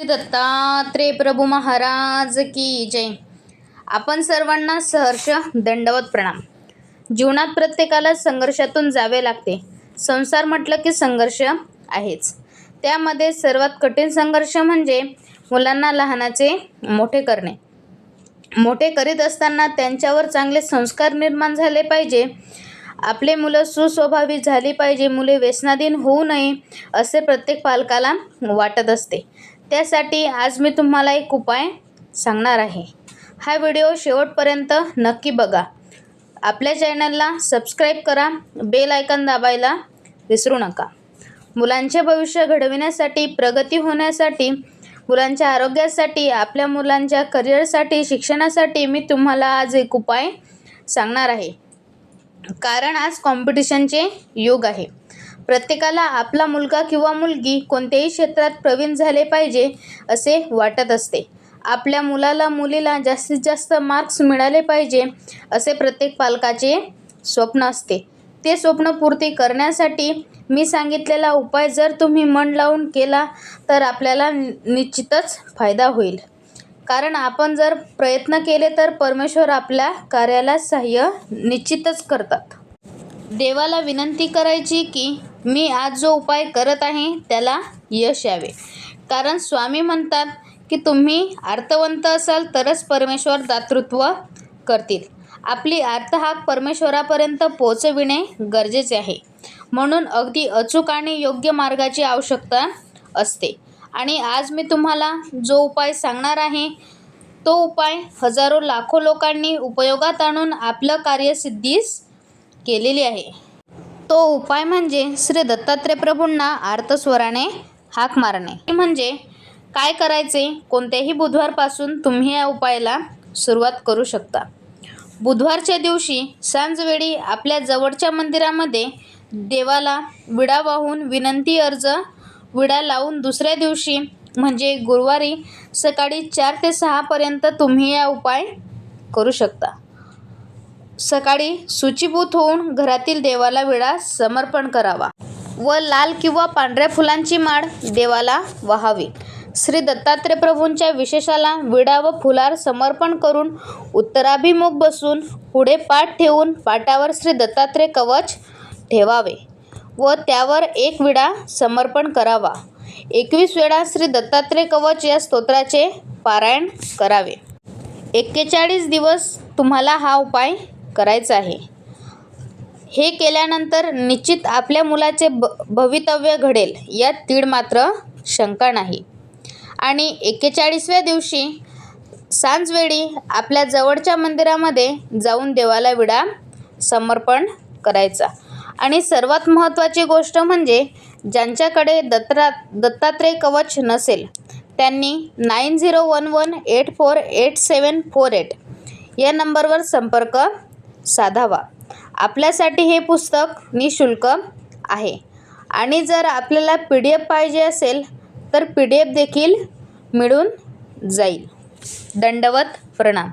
दत्तात्रेय प्रभू महाराज की जय. आपण सर्वांना सहर्ष दंडवत प्रणाम. जीवनात प्रत्येकाला संघर्षातून जावे लागते. संसार म्हटलं की संघर्ष आहेच. त्यामध्ये सर्वात कठीण संघर्ष म्हणजे मुलांना लहानाचे मोठे करणे. मोठे करीत असताना त्यांच्यावर चांगले संस्कार निर्माण झाले पाहिजे. आपले मुलं सुस्वभावी झाली पाहिजे. मुले व्यसनाधीन होऊ नये असे प्रत्येक पालकाला वाटत असते. त्यासाठी आज मी तुम्हाला एक उपाय सांगणार आहे. हा व्हिडिओ शेवटपर्यंत नक्की बघा. आपल्या चॅनलला सबस्क्राईब करा बेल आयकन दाबायला विसरू नका. मुलांचे भविष्य घडविण्यासाठी प्रगती होण्यासाठी मुलांच्या आरोग्यासाठी आपल्या मुलांच्या करिअरसाठी शिक्षणासाठी मी तुम्हाला आज एक उपाय सांगणार आहे. कारण आज कॉम्पिटिशनचे युग आहे. प्रत्येकाला आपला मुलगा किंवा मुलगी कोणत्याही क्षेत्रात प्रवीण झाले पाहिजे असे वाटत असते. आपल्या मुलाला मुलीला जास्तीत जास्त मार्क्स मिळाले पाहिजे असे प्रत्येक पालकाचे स्वप्न असते. ते स्वप्न पूर्ती करण्यासाठी मी सांगितलेला उपाय जर तुम्ही मन लावून केला तर आपल्याला निश्चितच फायदा होईल. कारण आपण जर प्रयत्न केले तर परमेश्वर आपल्या कार्याला सहाय्य निश्चितच करतात. देवाला विनंती करायची की मी आज जो उपाय करत आहे त्याला यश यावे. कारण स्वामी म्हणतात की तुम्ही अर्थवंत असाल तरच परमेश्वर दातृत्व करतील. आपली अर्थहाक परमेश्वरापर्यंत पोचविणे गरजेचे आहे. म्हणून अगदी अचूक आणि योग्य मार्गाची आवश्यकता असते. आणि आज मी तुम्हाला जो उपाय सांगणार आहे तो उपाय हजारो लाखो लोकांनी उपयोगात आणून आपलं कार्यसिद्धीस केलेली आहे. तो उपाय म्हणजे श्री दत्तात्रय प्रभूंना आर्तस्वराने हाक मारणे. म्हणजे काय करायचे? कोणत्याही बुधवारपासून तुम्ही या उपायाला सुरुवात करू शकता. बुधवारच्या दिवशी सांजवेळी आपल्या जवळच्या मंदिरामध्ये देवाला विडा वाहून विनंती अर्ज विडा लावून दुसऱ्या दिवशी म्हणजे गुरुवारी सकाळी चार ते सहापर्यंत तुम्ही या उपाय करू शकता. सकाळी सूचीभूत होऊन घरातील देवाला विडा समर्पण करावा व लाल किंवा पांढऱ्या फुलांची माळ देवाला वाहावी. श्री दत्तात्रय प्रभूंच्या विशेषाला विडा व फुलार समर्पण करून उत्तराभिमुख बसून पुढे पाठ ठेवून पाटावर श्री दत्तात्रय कवच ठेवावे व त्यावर एक विडा समर्पण करावा. एकवीस वेळा श्री दत्तात्रय कवच या स्तोत्राचे पारायण करावे. एक्केचाळीस दिवस तुम्हाला हा उपाय करायचं आहे. हे केल्यानंतर निश्चित आपल्या मुलाचे ब भवितव्य घडेल यात तीळ मात्र शंका नाही. आणि एक्केचाळीसव्या दिवशी सांजवेळी आपल्या जवळच्या मंदिरामध्ये जाऊन देवाला विडा समर्पण करायचा. आणि सर्वात महत्त्वाची गोष्ट म्हणजे ज्यांच्याकडे दत्रा दत्तात्रय कवच नसेल त्यांनी nine zero one one eight four eight seven four eight या नंबरवर संपर्क साधावा. आपल्यासाठी हे पुस्तक निशुल्क आहे. आणि जर आपल्याला पी डी एफ पाहिजे असेल तर पी डी एफ देखील मिळून जाईल. दंडवत प्रणाम.